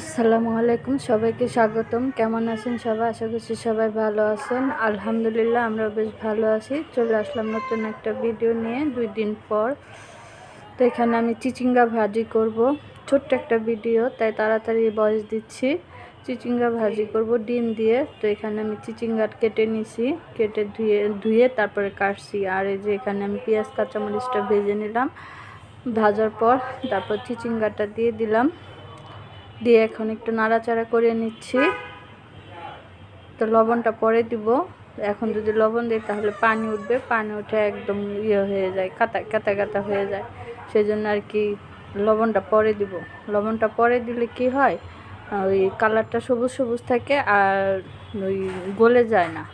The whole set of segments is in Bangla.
আসসালামু আলাইকুম, সবাইকে স্বাগতম। কেমন আছেন সবাই? আশা করছি সবাই ভালো আছেন। আলহামদুলিল্লাহ আমরা বেশ ভালো আছি। চলে আসলাম নতুন একটা ভিডিও নিয়ে দুই দিন পর। তো এখানে আমি চিচিঙ্গা ভাজি করব। ছোট্ট একটা ভিডিও তাই তাড়াতাড়ি বয়স দিচ্ছি। চিচিঙ্গা ভাজি করব ডিম দিয়ে। তো এখানে আমি চিচিঙ্গা কেটে নিছি। কেটে ধুয়ে ধুয়ে তারপরে কাটছি। আর এই যে এখানে আমি পেঁয়াজ, কাঁচামরিচটা ভেজে নিলাম। ভাজার পর তারপর চিচিঙ্গাটা দিয়ে দিলাম। দিয়ে এখন একটু নাড়াচাড়া করে নিচ্ছি। তো লবণটা পরে দিব। এখন যদি লবণ দিই তাহলে পানি উঠবে। পানি উঠে একদম ইয়ে হয়ে যায় কাতা কাতা কাতা হয়ে যায়। সেই জন্য আর কি লবণটা পরে দিব। লবণটা পরে দিলে কি হয়? ওই কালারটা সবুজ সবুজ থাকে আর ওই গলে যায় না।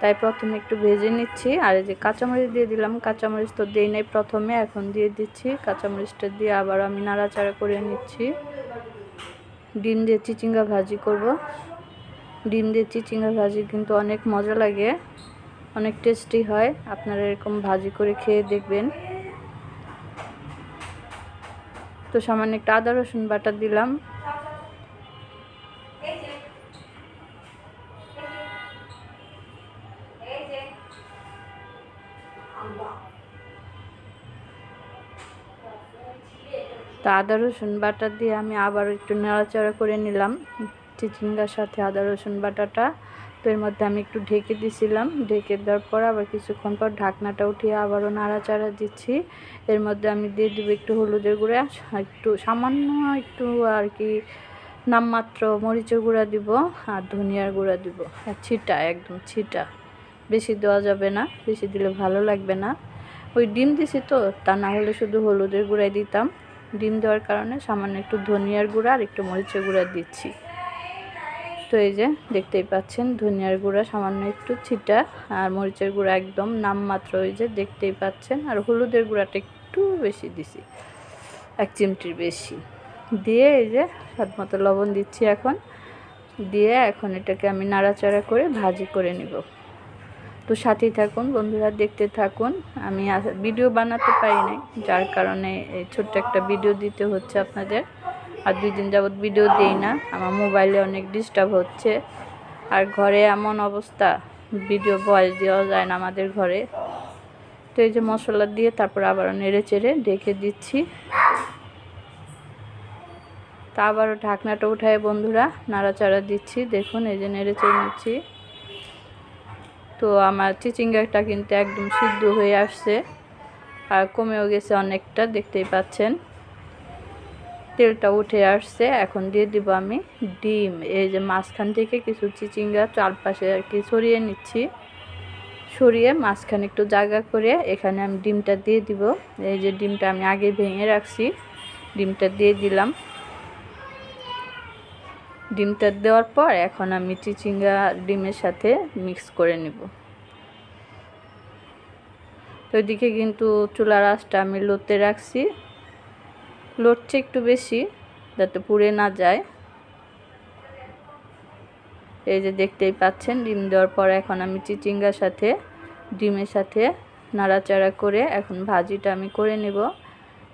তাই প্রথমে একটু ভেজে নিচ্ছি। আর এই যে কাঁচামরিচ দিয়ে দিলাম, কাঁচামরিচ তো দিই নাই প্রথমে। এখন দিয়ে দিচ্ছি। কাঁচামরিচটা দিয়ে আবার আমি নাড়াচাড়া করে নিচ্ছি। ডিম দিয়ে চিচিঙ্গা ভাজি করব। ডিম দিয়ে চিচিঙ্গা ভাজি কিন্তু অনেক মজা লাগে, অনেক টেস্টি হয়। আপনারা এরকম ভাজি করে খেয়ে দেখবেন। তো সামান্য একটা আদা রসুন বাটা দিলাম। তো আদা, রসুন বাটা দিয়ে আমি আবার একটু নাড়াচাড়া করে নিলাম। চিচিঙ্গার সাথে আদা, রসুন বাটাটা তো এর মধ্যে আমি একটু ঢেকে দিছিলাম। ঢেকে দেওয়ার পর আবার কিছুক্ষণ পর ঢাকনাটা উঠিয়ে আবারও নাড়াচাড়া দিচ্ছি। এর মধ্যে আমি দিয়ে দেবো একটু হলুদের গুঁড়া, একটু সামান্য একটু আর কি নামমাত্র মরিচের গুঁড়া দিব আর ধনিয়ার গুঁড়া দিব। আর ছিটা, একদম ছিটা। বেশি দেওয়া যাবে না, বেশি দিলে ভালো লাগবে না। ওই ডিম দিছি তো, তা না হলে শুধু হলুদের গুঁড়াই দিতাম। ডিম দেওয়ার কারণে সামান্য একটু ধনিয়ার গুঁড়া আর একটু মরিচের গুঁড়া দিচ্ছি। তো এই যে দেখতেই পাচ্ছেন, ধনিয়ার গুঁড়া, সামান্য একটু ছিটা আর মরিচের গুঁড়া একদম নামমাত্র ওই যে দেখতেই পাচ্ছেন। আর হলুদের গুঁড়াটা একটু বেশি দিছি, এক চিমটির বেশি। দিয়ে এই যে স্বাদ মতো লবণ দিচ্ছি এখন। দিয়ে এখন এটাকে আমি নাড়াচাড়া করে ভাজি করে নিব। তো সাথেই থাকুন, বন্ধুরা দেখতে থাকুন। আমি ভিডিও বানাতে পারি নাই, যার কারণে এই ছোট্ট একটা ভিডিও দিতে হচ্ছে আপনাদের। আর দুই দিন যাবৎ ভিডিও দিই না, আমার মোবাইলে অনেক ডিস্টার্ব হচ্ছে। আর ঘরে এমন অবস্থা, ভিডিও ভয়েস দেওয়া যায় না আমাদের ঘরে। তো এই যে মশলা দিয়ে তারপর আবার নেড়ে চেড়ে ডেকে দিচ্ছি। তা আবারও ঢাকনাটা উঠায় বন্ধুরা নাড়াচাড়া দিচ্ছি, দেখুন এই যে নেড়ে চেড়ে নিচ্ছি। তো আমার চিচিঙ্গাটা কিন্তু একদম সিদ্ধ হয়ে আসছে আর কমেও গেছে অনেকটা, দেখতেই পাচ্ছেন। তেলটা উঠে আসছে, এখন দিয়ে দিব আমি ডিম। এই যে মাঝখান থেকে কিছু চিচিঙ্গা চারপাশে আর কি সরিয়ে নিচ্ছি। সরিয়ে মাঝখানে একটু জায়গা করে এখানে আমি ডিমটা দিয়ে দিব। এই যে ডিমটা আমি আগে ভেঙে রাখছি, ডিমটা দিয়ে দিলাম। ডিমটা দেওয়ার পর এখন আমি চিচিঙ্গা ডিমের সাথে মিক্স করে নিব। তো ওইদিকে কিন্তু চুলার আঁচটা আমি লোতে রাখছি। লড়ছে একটু বেশি যাতে পুড়ে না যায়। এই যে দেখতেই পাচ্ছেন, ডিম দেওয়ার পর এখন আমি চিচিঙ্গার সাথে, ডিমের সাথে নাড়াচাড়া করে এখন ভাজিটা আমি করে নেব।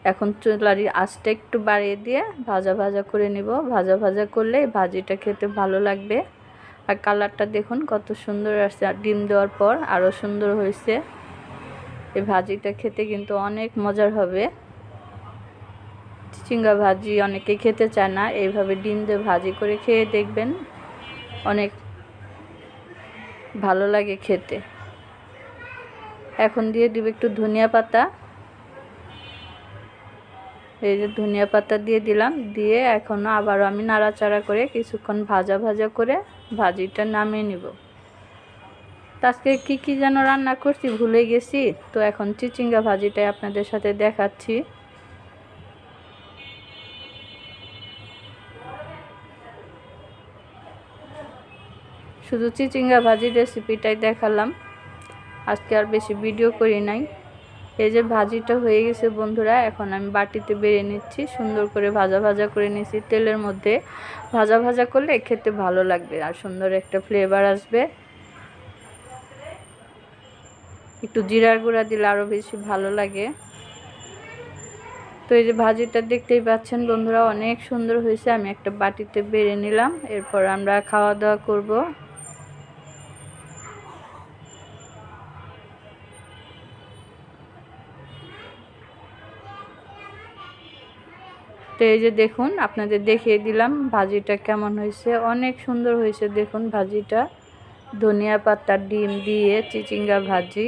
এখন চুলারি আঁচটা একটু বাড়িয়ে দিয়ে ভাজা ভাজা করে নেব। ভাজা ভাজা করলে ভাজিটা খেতে ভালো লাগবে। আর কালারটা দেখুন কত সুন্দর আসছে। আর ডিম দেওয়ার পর আরও সুন্দর হয়েছে। এই ভাজিটা খেতে কিন্তু অনেক মজার হবে। চিচিঙ্গা ভাজি অনেকে খেতে চায় না। এইভাবে ডিম দিয়ে ভাজি করে খেয়ে দেখবেন অনেক ভালো লাগে খেতে। এখন দিয়ে দিব একটু ধনিয়া পাতা। এই যে ধনিয়া পাতা দিয়ে দিলাম, দিয়ে এখনও আবারও আমি নাড়াচাড়া করে কিছুক্ষণ ভাজা ভাজা করে ভাজিটা নামিয়ে নিব। আজকে কি কি যেন রান্না করছি ভুলে গেছি, তো এখন চিচিঙ্গা ভাজিটাই আপনাদের সাথে দেখাচ্ছি। শুধু চিচিঙ্গা ভাজির রেসিপিটাই দেখালাম, আজকে আর বেশি ভিডিও করি নাই। এই যে ভাজিটা হয়ে গেছে বন্ধুরা, এখন আমি বাটিতে বেড়ে নিচ্ছি, সুন্দর করে ভাজা ভাজা করে নিচ্ছি তেলের মধ্যে ভাজা ভাজা করলে খেতে ভালো লাগবে আর সুন্দর একটা ফ্লেভার আসবে। একটু জিরার গুঁড়া দিলে আরও বেশি ভালো লাগে। তো এই যে ভাজিটা দেখতেই পাচ্ছেন বন্ধুরা, অনেক সুন্দর হয়েছে। আমি একটা বাটিতে বেড়ে নিলাম, এরপর আমরা খাওয়া দাওয়া করব। তো এই যে দেখুন, আপনাদের দেখিয়ে দিলাম ভাজিটা কেমন হয়েছে। অনেক সুন্দর হয়েছে দেখুন ভাজিটা। ধনিয়া পাতা, ডিম দিয়ে চিচিঙ্গা ভাজি।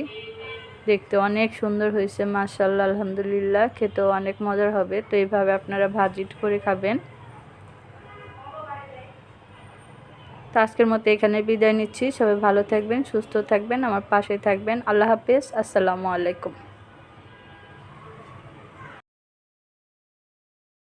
দেখতে অনেক সুন্দর হয়েছে মাশাল্লাহ আলহামদুলিল্লাহ। খেতেও অনেক মজার হবে, তো এইভাবে আপনারা ভাজি করে খাবেন। তো আজকের মতো এখানে বিদায় নিচ্ছি। সবাই ভালো থাকবেন, সুস্থ থাকবেন, আমার পাশে থাকবেন। আল্লাহ হাফেজ, আসসালামু আলাইকুম।